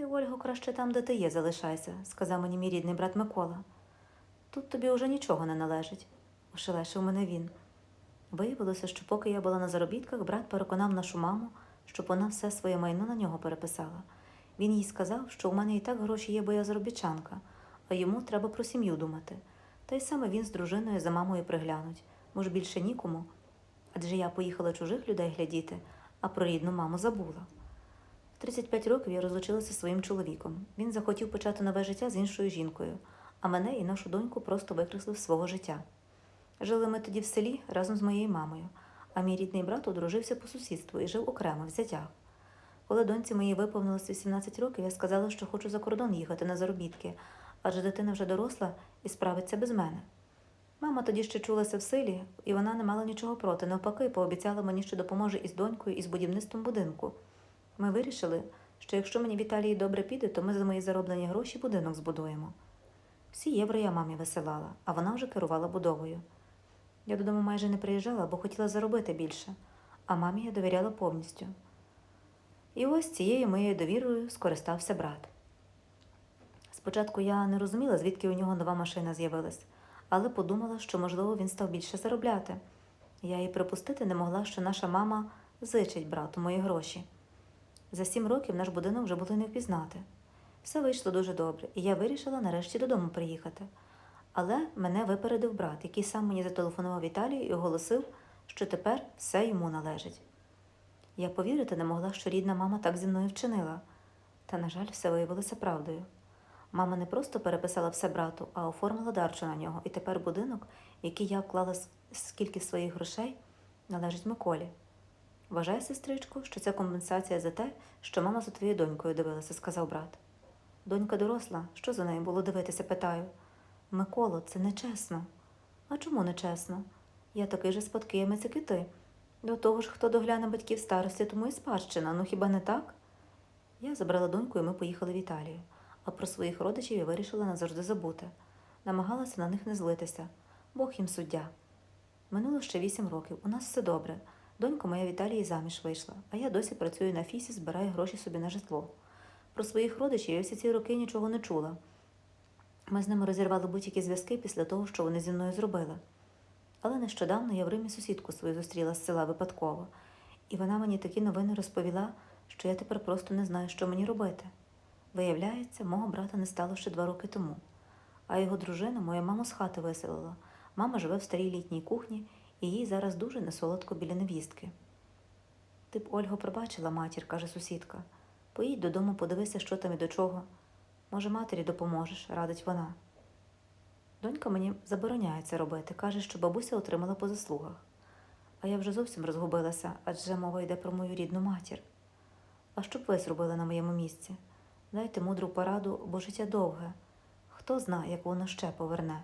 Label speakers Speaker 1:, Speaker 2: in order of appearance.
Speaker 1: Ти, Ольго, краще там, де ти є, залишайся, сказав мені мій рідний брат Микола. Тут тобі уже нічого не належить, ошелешив мене він. Виявилося, що поки я була на заробітках, брат переконав нашу маму, щоб вона все своє майно на нього переписала. Він їй сказав, що у мене і так гроші є, бо я заробітчанка, а йому треба про сім'ю думати. Та й саме він з дружиною за мамою приглянуть, може більше нікому. Адже я поїхала чужих людей глядіти, а про рідну маму забула. В 35 років я розлучилася зі своїм чоловіком. Він захотів почати нове життя з іншою жінкою, а мене і нашу доньку просто викреслив з свого життя. Жили ми тоді в селі разом з моєю мамою, а мій рідний брат одружився по сусідству і жив окремо в зятях. Коли доньці моїй виповнилось 18 років, я сказала, що хочу за кордон їхати на заробітки, адже дитина вже доросла і справиться без мене. Мама тоді ще чулася в селі, і вона не мала нічого проти. Навпаки, пообіцяла мені, що допоможе із донькою і з будівництвом будинку. Ми вирішили, що якщо мені в добре піде, то ми за мої зароблені гроші будинок збудуємо. Всі євро я мамі висилала, а вона вже керувала будовою. Я додому майже не приїжджала, бо хотіла заробити більше, а мамі я довіряла повністю. І ось цією моєю довірою скористався брат. Спочатку я не розуміла, звідки у нього нова машина з'явилась, але подумала, що, можливо, він став більше заробляти. Я і припустити не могла, що наша мама зичить брату мої гроші. За сім років наш будинок вже було не впізнати. Все вийшло дуже добре, і я вирішила нарешті додому приїхати. Але мене випередив брат, який сам мені зателефонував Італію і оголосив, що тепер все йому належить. Я повірити не могла, що рідна мама так зі мною вчинила. Та, на жаль, все виявилося правдою. Мама не просто переписала все брату, а оформила дарчу на нього, і тепер будинок, який я вклала скільки своїх грошей, належить Миколі. Вважай, сестричку, що це компенсація за те, що мама за твоєю донькою дивилася, сказав брат. Донька доросла, що за нею було дивитися, питаю. Миколо, це нечесно. А чому нечесно? Я такий же спадкоємець, як і ти. До того ж, хто догляне батьків старості, тому і спадщина, ну хіба не так? Я забрала доньку, і ми поїхали в Італію. А про своїх родичів я вирішила назавжди забути. Намагалася на них не злитися. Бог їм суддя. Минуло ще вісім років. У нас все добре. Донька моя в заміж вийшла, а я досі працюю на фісі, збираю гроші собі на житло. Про своїх родичів я всі ці роки нічого не чула. Ми з ними розірвали будь-які зв'язки після того, що вони зі мною зробили. Але нещодавно я в Римі сусідку свою зустріла з села випадково, і вона мені такі новини розповіла, що я тепер просто не знаю, що мені робити. Виявляється, мого брата не стало ще два роки тому, а його дружина мою маму з хати виселила. Мама живе в старій літній кухні, їй зараз дуже несолодко біля невістки. Ти б, Ольго, пробачила матір, каже сусідка. Поїдь додому, подивися, що там і до чого. Може, матері допоможеш, радить вона. Донька мені забороняє це робити, каже, що бабуся отримала по заслугах. А я вже зовсім розгубилася, адже мова йде про мою рідну матір. А що б ви зробили на моєму місці? Дайте мудру пораду, бо життя довге. Хто зна, як воно ще поверне.